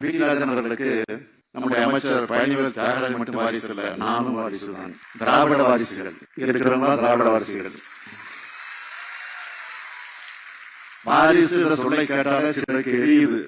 B அவர்களுக்கு நம்முடைய அமைச்சர் பழனிவேல் தியாகராஜன் மட்டும் வாரிசு இல்ல நானும் வாரிசு தான். திராவிட வாரிசுகள். இருக்கிறவங்களா திராவிட வாரிசுகள். வாரிசு சொல்லை கேட்டாலே சிலருக்கு எரியுது.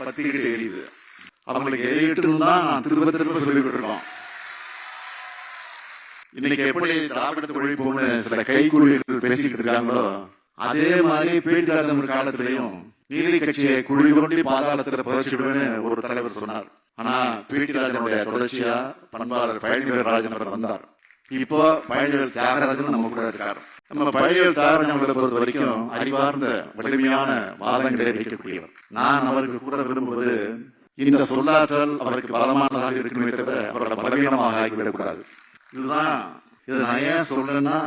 பத்திக்கிட்டு எரியுது. அவங்களுக்கு எரியட்டும் தான் நான் திரும்ப திரும்ப சொல்லிக்கிட்டு இருக்கோம் இன்னைக்கு எப்படி திராவிட ஒழிப்போம்னு சில கைக்குழிகள் பேசிக்கிட்டு இருக்காங்களோ அதே மாதிரி பேட்டிராஜன் ஒரு காலத்திலையும் நீதி கட்சியை குழி தோண்டி பாதாளத்துல புதைச்சிடுவேன்னு ஒரு தலைவர் சொன்னார். ஆனா பேட்டிராஜனுடைய தொடர்ச்சியா பண்பாளர் பழனிவேல் ராஜன் அவர் வந்தார். இப்போ பழனிவேல் தியாகராஜன் நம்ம கூட இருக்கார். நம்ம பழனிவேல் தியாகராஜன் அவர்களை பொறுத்த வரைக்கும் அறிவார்ந்த வலிமையான வாதங்களை வைக்கக்கூடியவர். நான் அவருக்கு கூட விரும்புவது இந்த சொல்லாற்றல் அவருக்கு பலமானதாக இருக்குமே தவிர அவரோட பலவீனமாக ஆகிவிடக்கூடாது. இதுதான் இது நான் ஏன் சொல்றேன்னா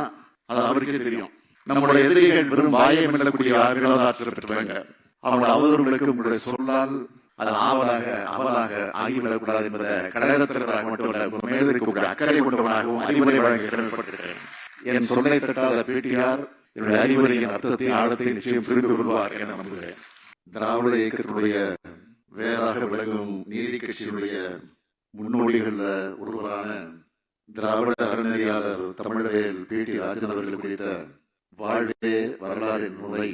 அது அவருக்கே தெரியும். நம்மளுடைய எதிரிகள் வெறும் வாயை மெல்லக்கூடிய வினோதாற்றல் பெற்றவங்க. அவங்களோட அவதூறுகளுக்கு உங்களுடைய சொல்லால் அது ஆவலாக அவலாக ஆகிவிடக்கூடாது என்பதை கழகத்தினராக மட்டுமல்ல உங்க மேல் இருக்கக்கூடிய அக்கறை கொண்டவனாகவும் அறிவுரை வழங்க கடமைப்பட்டிருக்கிறேன் என் சொல்லை தட்டாத பேட்டியார் என்னுடைய அறிவுரையின் அர்த்தத்தை ஆழத்தை நிச்சயம் புரிந்து கொள்வார் என நம்புகிறேன். திராவிட இயக்கத்தினுடைய வேறாக விளங்கும் நீதி கட்சியினுடைய முன்னோடிகளில் ஒருவரான திராவிட அறநெறியாளர் தமிழவேல் பி. டி. ராஜன் அவர்கள் குறித்த வாழ்வே வரலாறு நூலை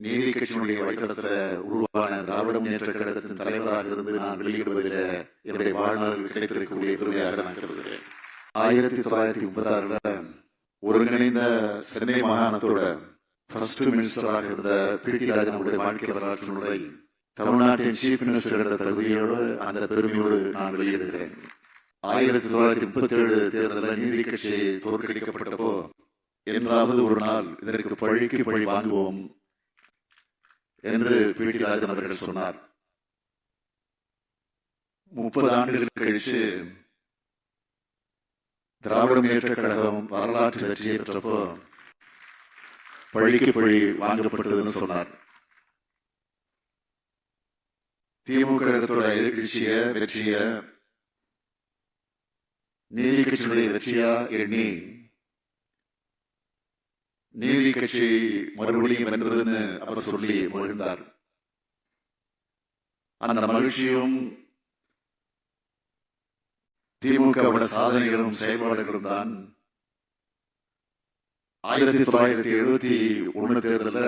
நீதி கட்சியினுடைய வழித்தடத்தில் உருவான திராவிட முன்னேற்ற கழகத்தின் தலைவராக இருந்து நான் வெளியிடுவதில் என்னுடைய வாழ்நாள் கிடைத்திருக்கக்கூடிய பெருமையாக நான் கருதுகிறேன். ஆயிரத்தி தொள்ளாயிரத்தி முப்பத்தி ஆறுல ஒருங்கிணைந்த சென்னை மாகாணத்தோட ஃபர்ஸ்ட் மினிஸ்டராக இருந்த பி. டி. ராஜன் அவருடைய வாழ்க்கை வரலாற்று நூலை தமிழ்நாட்டின் சீஃப் மினிஸ்டர் என்ற தகுதியோடு அந்த பெருமையோடு நான் வெளியிடுகிறேன். ஆயிரத்தி தொள்ளாயிரத்தி முப்பத்தி ஏழு தேர்தலில் நீதி கட்சி தோற்கடிக்கப்பட்டப்போ என்றாவது ஒரு நாள் இதற்கு பழிக்கு பழி வாங்குவோம் என்று பி. டி. ராஜன் அவர்கள் சொன்னார். முப்பது ஆண்டுகள் கழிச்சு திராவிட முன்னேற்ற கழகம் வரலாற்று வெற்றியை பெற்றப்போ பழிக்கு பழி வாங்கப்பட்டதுன்னு சொன்னார். திமுக கழகத்தோட எதிர்கட்சிய வெற்றிய நீதி கட்சியுடைய வெற்றியா எண்ணி நீதி கட்சி மறுபடியும் வென்றதுன்னு அவர் சொல்லி மகிழ்ந்தார். அந்த மகிழ்ச்சியும் திமுகவோட சாதனைகளும் செயல்பாடுகளும் தான் ஆயிரத்தி தொள்ளாயிரத்தி எழுபத்தி ஒண்ணு தேர்தல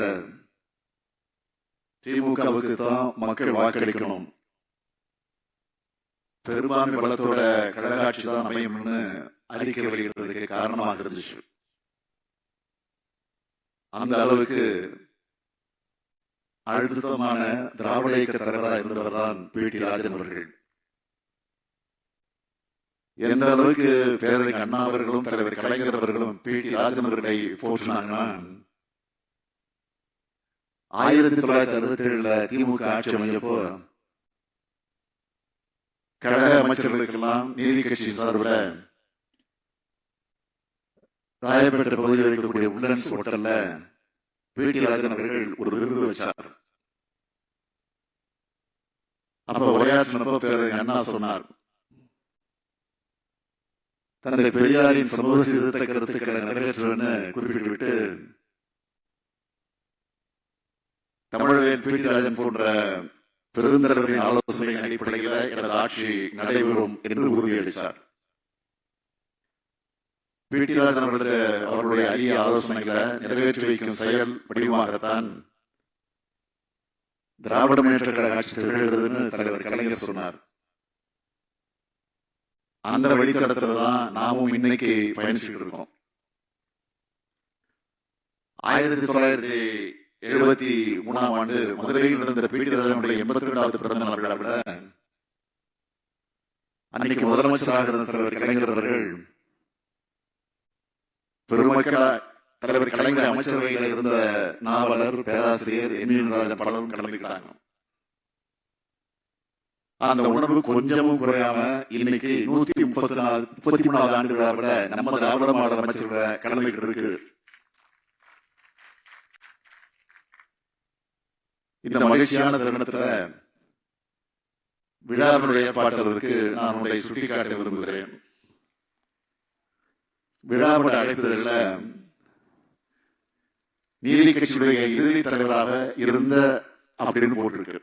திமுகவுக்கு தான் மக்கள் வாக்களிக்கணும். பெரும்பான்மை பலத்தோட கழகாட்சி தான் அமையும்னு அறிக்கை வெளியிடுறதுக்கு காரணமாக இருந்துச்சு. அந்த அளவுக்கு அழுத்தமான திராவிட இயக்க தலைவராக இருந்தவர் தான் பி. டி. ராஜன் அவர்கள். எந்த அளவுக்கு பேரறிஞர் அண்ணா அவர்களும் தலைவர் கலைஞர் அவர்களும் பி. டி. ராஜன் அவர்களை போற்றினாங்கன்னா ஆயிரத்தி தொள்ளாயிரத்தி அறுபத்தி ஏழுல திமுக ஆட்சி அமைஞ்சப்போ கழக அமைச்சர்களுக்கெல்லாம் நீதி கட்சி சார்பில் ராயப்பேட்டை பகுதியில் இருக்கக்கூடிய உள்ளன்ஸ் ஹோட்டல்ல பி டி ராஜன் அவர்கள் ஒரு விருது வச்சார். அப்ப உரையாற்றினப்போ பேரறிஞர் அண்ணா சொன்னார். தந்தை பெரியாரின் சமூக சீர்திருத்த கருத்துக்களை நிறைவேற்றுவேன்னு குறிப்பிட்டுவிட்டு தமிழவேல் பி டி ராஜன் போன்ற பெருந்தலைவரின் ஆலோசனை அடிப்படையில் எனது ஆட்சி நடைபெறும் என்று உறுதியளித்தார் பி ராஜன் அவர்களுடைய அவர்களுடைய அரிய ஆலோசனைகளை நிறைவேற்றி வைக்கும் செயல் வடிவமாகத்தான் திராவிட முன்னேற்ற கழக ஆட்சி திகழ்கிறதுன்னு தலைவர் கலைஞர் சொன்னார். அந்த வழித்தடத்துல தான் நாமும் இன்னைக்கு பயணிச்சுட்டு இருக்கோம். ஆயிரத்தி தொள்ளாயிரத்தி எழுபத்தி மூணாம் ஆண்டு மதுரையில் நடந்த பி எண்பத்தி ரெண்டாவது பிறந்த நாள் விழாவில் அன்னைக்கு முதலமைச்சராக இருந்த தலைவர் கலைஞர் அவர்கள் பெருமக்கள தலைவர் கலைஞர் அமைச்சரவையில் இருந்த நாவலர் பேராசிரியர் என் பலரும் கலந்துக்கிட்டாங்க. அந்த உணர்வு கொஞ்சமும் குறையாம இன்னைக்கு நூத்தி முப்பத்தி நாலு முப்பத்தி மூணாவது ஆண்டு விழாவில் நம்ம திராவிட மாடல் அமைச்சர்களை கலந்துகிட்டு இருக்கு. இந்த மகிழ்ச்சியான தருணத்துல விழாவினுடைய பாட்டுவதற்கு நான் உங்களை சுட்டிக்காட்ட விரும்புகிறேன். விழாபட அழைப்பதில் நீதி கட்சியுடைய இறுதி தலைவராக இருந்த அப்படின்னு போட்டிருக்கு.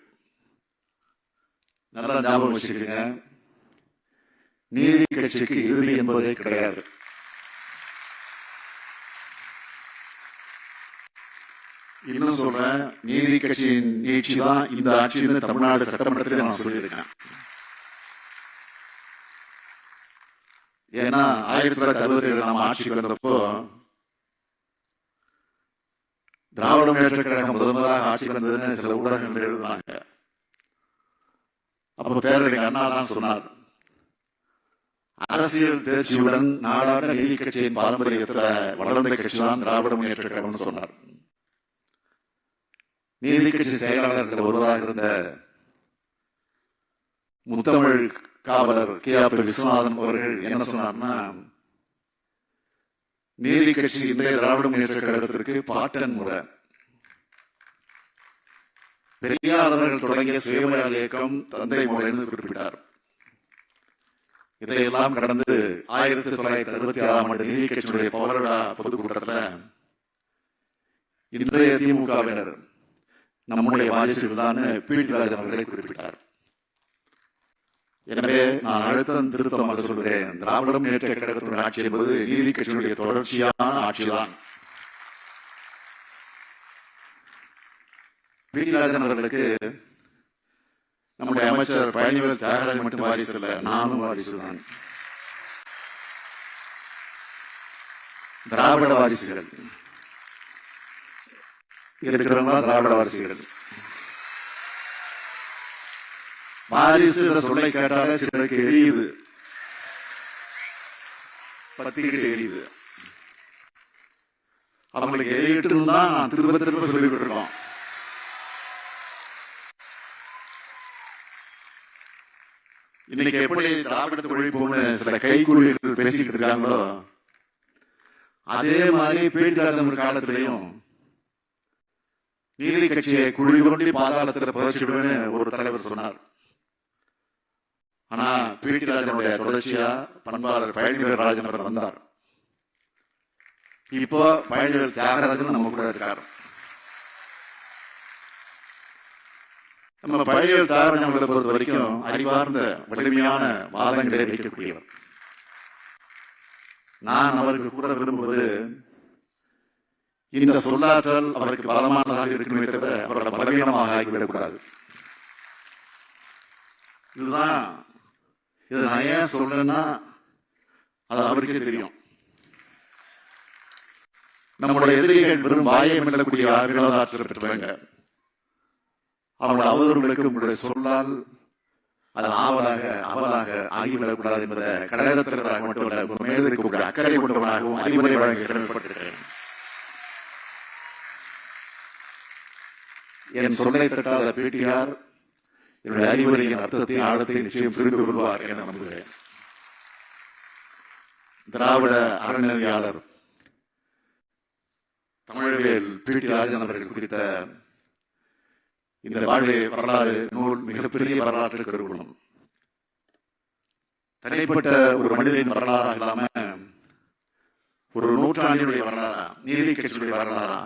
நல்லா ஞாபகம் வச்சுக்கோங்க. நீதி கட்சிக்கு இறுதி என்பதே கிடையாது. இன்னும் சொல்றேன் நீதி கட்சியின் நீட்சி தான் இந்த ஆட்சின்னு தமிழ்நாடு சட்டமன்றத்தில் நான் சொல்லியிருக்கேன். ஏன்னா ஆயிரத்தி தொள்ளாயிரத்தி அறுபத்தி ஏழு நம்ம ஆட்சிக்கு வந்தப்போ திராவிட முன்னேற்ற கழகம் முதல் முதலாக ஆட்சிக்கு வந்ததுன்னு சில ஊடகங்கள் எழுதுனாங்க. அப்போ பேரறிஞர் அண்ணா தான் சொன்னார். அரசியல் தேர்ச்சியுடன் நாடாட நீதி கட்சியின் பாரம்பரியத்துல வளர்ந்த கட்சி தான் திராவிட முன்னேற்ற கழகம்னு சொன்னார். நீதி கட்சி செயலாளர்கள் ஒருவராக இருந்த முத்தமிழ் காவலர் கே ஆர் விஸ்வநாதன் அவர்கள் என்ன சொன்னார்னா நீதி கட்சி இன்றைய திராவிட முன்னேற்ற கழகத்திற்கு பாட்டன் முறை. பெரியார் அவர்கள் தொடங்கிய சுயமரியாதை இயக்கம் தந்தை முறை என்று குறிப்பிட்டார். இதையெல்லாம் கடந்து ஆயிரத்தி தொள்ளாயிரத்தி அறுபத்தி ஆறாம் ஆண்டு நீதி கட்சியுடைய பவரடா பொதுக்கூட்டத்தில் இன்றைய திமுகவினர் நம்முடைய வாரிசுகள் தான் பீடிராஜன் அவர்களை குறிப்பிட்டார். எனவே நான் அழுத்தம் திருத்தமாக சொல்கிறேன். திராவிட முன்னேற்ற கழகத்தினுடைய ஆட்சி என்பது நீதி கட்சியினுடைய தொடர்ச்சியான ஆட்சிதான். பி. அவர்களுக்கு நம்முடைய அமைச்சர் பழனிவேல் தியாகராஜ் மட்டும் வாரிசு இல்லை நானும் வாரிசு தான். திராவிட வாரிசுகள். இருக்கிறவங்க திராவிட வாரிசுகள். வாரிசு என்ற சொல்லை கேட்டாலே சிலருக்கு எரியுது. பத்திக்கிட்டு எரியுது. அவங்களுக்கு எரியட்டும் தான் நான் திரும்ப திரும்ப சொல்லிக்கிட்டு இருக்கோம். இன்னைக்கு எப்படி திராவிடத்தை ஒழிப்போம்னு சில கைக்குழிகள் பேசிக்கிட்டு இருக்காங்களோ அதே மாதிரி பீட்டாதம் காலத்திலையும் நீதி கட்சியை குழி தோண்டி பாதாளத்தில் புதைச்சிடுவேன்னு ஒரு தலைவர் சொன்னார். ஆனா பிடி ராஜனுடைய தொடர்ச்சியா பண்பாளர் பயணிகள் ராஜன் அவர் வந்தார். இப்போ பயணிகள் தியாகராஜன் நம்ம கூட இருக்கார். நம்ம பயணிகள் தியாகராஜன் அவர்களை பொறுத்த வரைக்கும் அறிவார்ந்த வலிமையான வாதங்களை வைக்கக்கூடியவர். நான் அவருக்கு கூட விரும்புவது இந்த சொல்லாற்றல் அவருக்கு பலமானதாக இருக்கணுமே தவிர அவரோட பலவீனமாக ஆகிவிடக்கூடாது இதுதான் இது நான் ஏன் சொல்றேன்னா அது அவருக்கே தெரியும். நம்மளுடைய எதிரிகள் வெறும் வாயை மெல்லக்கூடிய வினோதாற்றல் பெற்றவங்க அவங்களோட அவதூறுகளுக்கு உங்களுடைய சொல்லால் அது ஆவலாக அவலாக ஆகிவிடக்கூடாது என்பதை கடகத்திற்காக மட்டுமல்ல உங்க இருக்கக்கூடிய அக்கறை கொண்டவனாகவும் அறிவுரை வழங்க கடமைப்பட்டிருக்கிறேன் என் சொல்லை தட்டாத பேட்டியார் என்னுடைய அறிவுரையின் அர்த்தத்தை ஆழத்தை நிச்சயம் புரிந்து கொள்வார் என நம்புகிறேன். திராவிட அறநிலையாளர் தமிழவேல் பி. டி. ராஜன் அவர்கள் குறித்த இந்த வாழ்வை வரலாறு நூல் மிகப்பெரிய வரலாற்று கருவூலம் தனிப்பட்ட ஒரு மனிதனின் வரலாறாக இல்லாம ஒரு நூற்றாண்டினுடைய வரலாறா நீதி கட்சியுடைய வரலாறா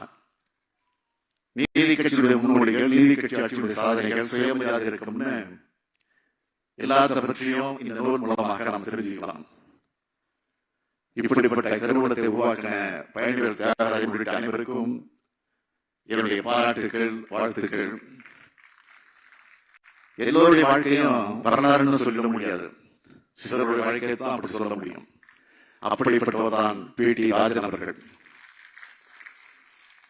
நீதி கட்சியுடைய முன்னோடிகள் நீதி கட்சி ஆட்சியுடைய சாதனைகள் சுயமரியாதை இருக்கும்னு எல்லாத்த பற்றியும் இந்த நூல் மூலமாக நாம் தெரிஞ்சுக்கலாம். இப்படிப்பட்ட கருவூலத்தை உருவாக்கின பயணிகள் தியாகராஜன் உள்ளிட்ட அனைவருக்கும் என்னுடைய பாராட்டுகள் வாழ்த்துக்கள். எல்லோருடைய வாழ்க்கையும் வரலாறுன்னு சொல்ல முடியாது. சிலருடைய வாழ்க்கையை தான் அப்படி சொல்ல முடியும். அப்படிப்பட்டவர்தான் பி. டி. ராஜன் அவர்கள்.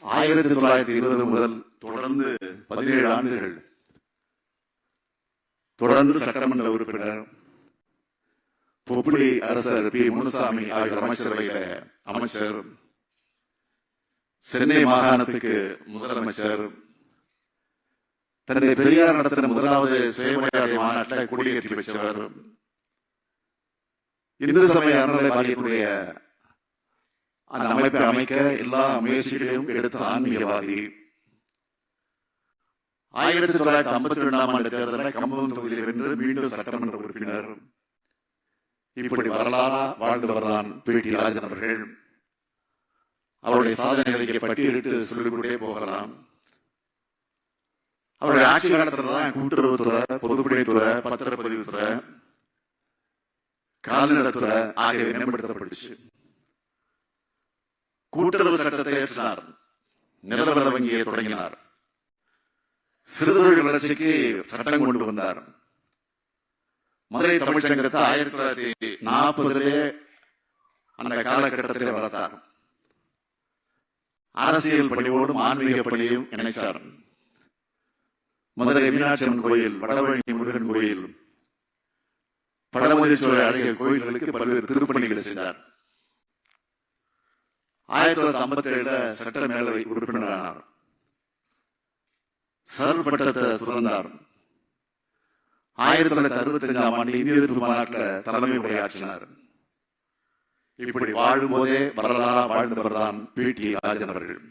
ஆயிரத்தி தொள்ளாயிரத்தி இருபது முதல் தொடர்ந்து பதினேழு ஆண்டுகள். தொடர்ந்து சட்டமன்ற உறுப்பினர் பொப்புளி அரசர் பி. முனுசாமி ஆகிய அமைச்சரவையில அமைச்சர் சென்னை மாகாணத்துக்கு முதலமைச்சர் தன்னை பெரியார் நடத்தின முதலாவது சுயமரியாதை மாநாட்டை கொடியேற்றி வச்சவர் இந்து சமய அறநிலை வாரியத்துடைய அந்த அமைப்பை அமைக்க எல்லா முயற்சிகளையும் எடுத்த ஆன்மீகவாதி ஆயிரத்தி தொள்ளாயிரத்தி ஐம்பத்தி ரெண்டாம் ஆண்டு தேர்தலில் கம்பம் தொகுதியில் வென்று மீண்டும் சட்டமன்ற உறுப்பினர். இப்படி வரலாறா வாழ்ந்தவர்தான் பி. டி. ராஜன் அவர்கள். அவருடைய சாதனைகளை பட்டியலிட்டு சொல்லிக்கொண்டே போகலாம். அவருடைய ஆட்சி காலத்தில் தான் கூட்டுறவுத்துறை பொதுப்பணித்துறை பத்திரப்பதிவுத்துறை கால்நடத்துறை ஆகியவை மேம்படுத்தப்பட்டுச்சு. கூட்டுறவு சட்டத்தை ஏற்றினார். நிலவர வங்கியை தொடங்கினார். சிறுதொழில் வளர்ச்சிக்கு சட்டம் கொண்டு வந்தார். மதுரை தமிழ்ச்சங்கத்தை ஆயிரத்தி தொள்ளாயிரத்தி நாற்பதுலே அந்த காலகட்டத்திலே வளர்த்தார். அரசியல் பணியோடும் ஆன்மீக பணியும் இணைச்சார். மதுரை மீனாட்சி கோயில் வடவழி முருகன் கோயில் படமுதிர்ச்சோலை அழகிய கோயில்களுக்கு பல்வேறு திருப்பணிகளை செய்தார். ஆயிரத்தி தொள்ளாயிரத்தி ஐம்பத்தி ஏழுல சட்ட மேலவை உறுப்பினரானார். சர் பட்டத்தை துறந்தார். ஆயிரத்தி தொள்ளாயிரத்தி அறுபத்தி அஞ்சாம் ஆண்டு இந்திய எதிர்ப்பு மாநாட்டில் தலைமை உரையாற்றினார். இப்படி வாழும் போதே வரலாறா வாழ்ந்தவர்தான் பி. டி. ராஜன் அவர்கள்.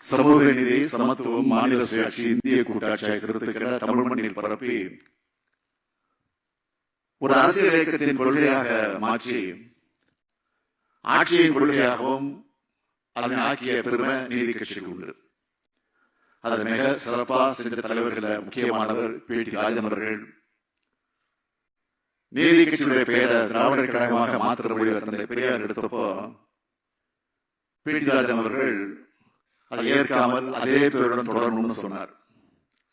சமூக நீதி சமத்துவம் மாநில சுயாட்சி இந்திய கூட்டாட்சி ஆகிய கருத்துக்களை தமிழ் மண்ணில் பரப்பி ஒரு அரசியல் இயக்கத்தின் கொள்கையாக மாற்றி ஆட்சியின் கொள்கையாகவும் அதனை ஆக்கிய பெருமை நீதி கட்சிக்கு உண்டு. அதை மிக சிறப்பா செஞ்ச தலைவர்கள முக்கியமானவர் பி. டி. ராஜன் அவர்கள். நீதி கட்சியுடைய பெயரை திராவிடர் கழகமாக மாற்ற முடிவு தந்தை பெரியார் எடுத்தப்போ பி. டி. ராஜன் அவர்கள் அதை ஏற்காமல் அதே பெயருடன் தொடரணும்னு சொன்னார்.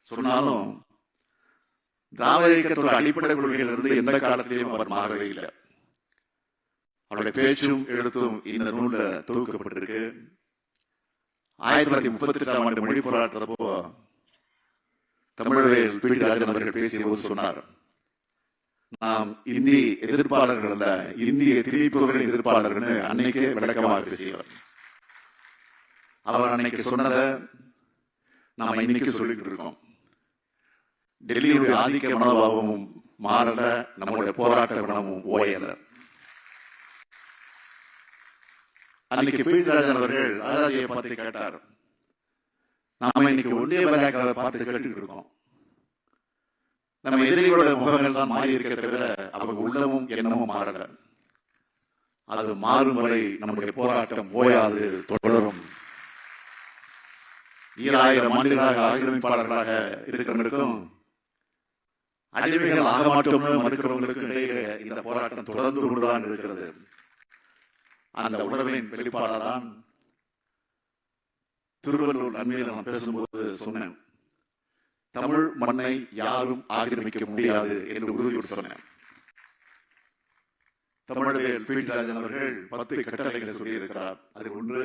சொன்னாலும் திராவிட இயக்கத்தோட அடிப்படை கொள்கையிலிருந்து எந்த காலத்திலையும் அவர் மாறவே இல்லை. அவருடைய பேச்சும் எழுத்தும் இந்த நூல்ல தொகுக்கப்பட்டிருக்கு. ஆயிரத்தி தொள்ளாயிரத்தி முப்பத்தி எட்டாம் ஆண்டு மொழி போராட்டத்தப்போ தமிழர்கள் பி டி ராஜன் அவர்கள் பேசியபோது சொன்னார் நாம் இந்தி எதிர்ப்பாளர்கள் அல்ல இந்திய திணிப்புகளின் எதிர்ப்பாளர்கள் அன்னைக்கே விளக்கமாக பேசியவர். அவர் அன்னைக்கு சொன்னதை நாம் இன்னைக்கு சொல்லிக்கிட்டு இருக்கோம். டெல்லியுடைய ஆதிக்க மனோபாவமும் மாறல நம்மளுடைய போராட்ட குணமும் ஓயல. அன்னைக்கு பீட்டராஜன் அவர்கள் அழகியை பார்த்து கேட்டார். நாம இன்னைக்கு ஒன்றிய பாஜகவை பார்த்து கேட்டுக்கிட்டு இருக்கோம். நம்ம எதிரிகளோட முகங்கள் தான் மாறி இருக்க தவிர அவங்க உள்ளமும் எண்ணமும் மாறல. அது மாறும் வரை நம்முடைய போராட்டம் ஓயாது தொடரும். ஈராயிரம் ஆண்டுகளாக ஆக்கிரமிப்பாளர்களாக இருக்கிறவங்களுக்கும் அடிமைகள் ஆக மாட்டோம்னு மறுக்கிறவங்களுக்கும் இடையிலே இந்த போராட்டம் தொடர்ந்து கொண்டுதான் இருக்கிறது. அந்த உணர்வின் வெளிப்பாடாதான் திருவள்ளூர் அண்மையில் நான் பேசும்போது சொன்னேன். தமிழ் மண்ணை யாரும் ஆக்கிரமிக்க முடியாது என்று உறுதியோடு சொன்னேன். தமிழர்கள் பி அவர்கள் பத்து கட்டளைகளை சொல்லியிருக்கிறார். அதில் ஒன்று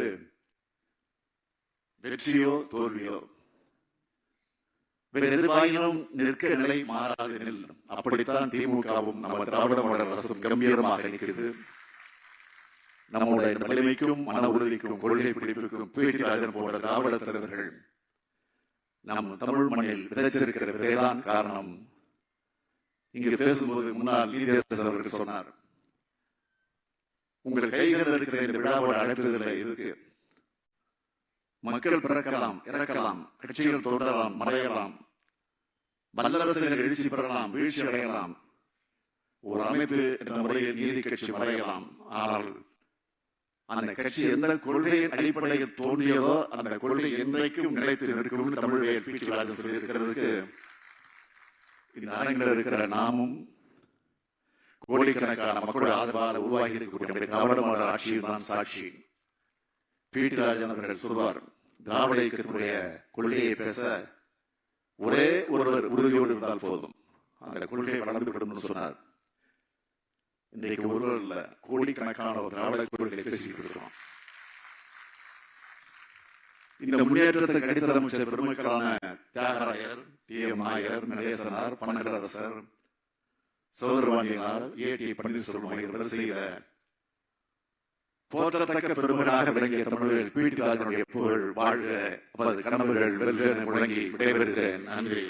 வெற்றியோ தோல்வியோ? வேறு எதிர்பாயினும் நிற்க நிலை மாறாது எனில் அப்படித்தான் திமுகவும் நம்ம திராவிட மாடல் அரசும் கம்பீரமாக இருக்கிறது நம்முடைய வலிமைக்கும் மன உறுதிக்கும் கொள்கை பிடிப்பிற்கும் பேட்டி ராஜன் போன்ற திராவிட தலைவர்கள் நம் தமிழ் மண்ணில் விதைச்சிருக்கிற விதைதான் காரணம். இங்கு பேசும்போது முன்னாள் நீதியரசர் அவர்கள் சொன்னார் உங்கள் கைகளில் இருக்கிற இந்த விழாவோட அழைப்புகளை இருக்கு மக்கள் பிறக்கலாம் இறக்கலாம் கட்சிகள் தொடரலாம் மறையலாம் வல்லரசுகள் எழுச்சி பெறலாம் வீழ்ச்சி அடையலாம் ஒரு அமைப்பு என்ற முறையில் நீதி கட்சி மறையலாம். ஆனால் அந்த கட்சி எந்த கொள்கையின் அடிப்படையில் தோன்றியதோ அந்த கொள்கை என்றைக்கும் நிலைத்து நிற்கும் தமிழக பீச்சுகளாக சொல்லியிருக்கிறதுக்கு இந்த அரங்கில் இருக்கிற நாமும் கோடிக்கணக்கான மக்களோட ஆதரவாக உருவாகி இருக்கக்கூடிய திராவிட மாடல் ஆட்சியும் தான் சாட்சி. பீட்டி ராஜன் அவர்கள் சொல்வார் திராவிட இயக்கத்துடைய கொள்கையை பேச ஒரே ஒருவர் உறுதியோடு இருந்தால் போதும். அந்த கொள்கை வளர்ந்து விடும் சொன்னார். இன்றைக்கு ஒருவர் இல்ல கோடிக்கணக்கான ஒரு திராவிட கொள்கையை பேசிக்கிட்டு இருக்கிறோம் இந்த முன்னேற்றத்தை அடித்தளம் அமைச்ச பெருமக்களான Thyagarayar T M Nair Natesanar Panagarasar Sotharavandiyanar A T Panneerselvam ஆகியோர் செய்த போற்றத்தக்க பெருமனாக விளங்கிய தமிழர்கள் பீட்டிராஜனுடைய புகழ் வாழ்க அவரது கனவுகள் வெல்க முழங்கி விடைபெறுகிறேன். நன்றி.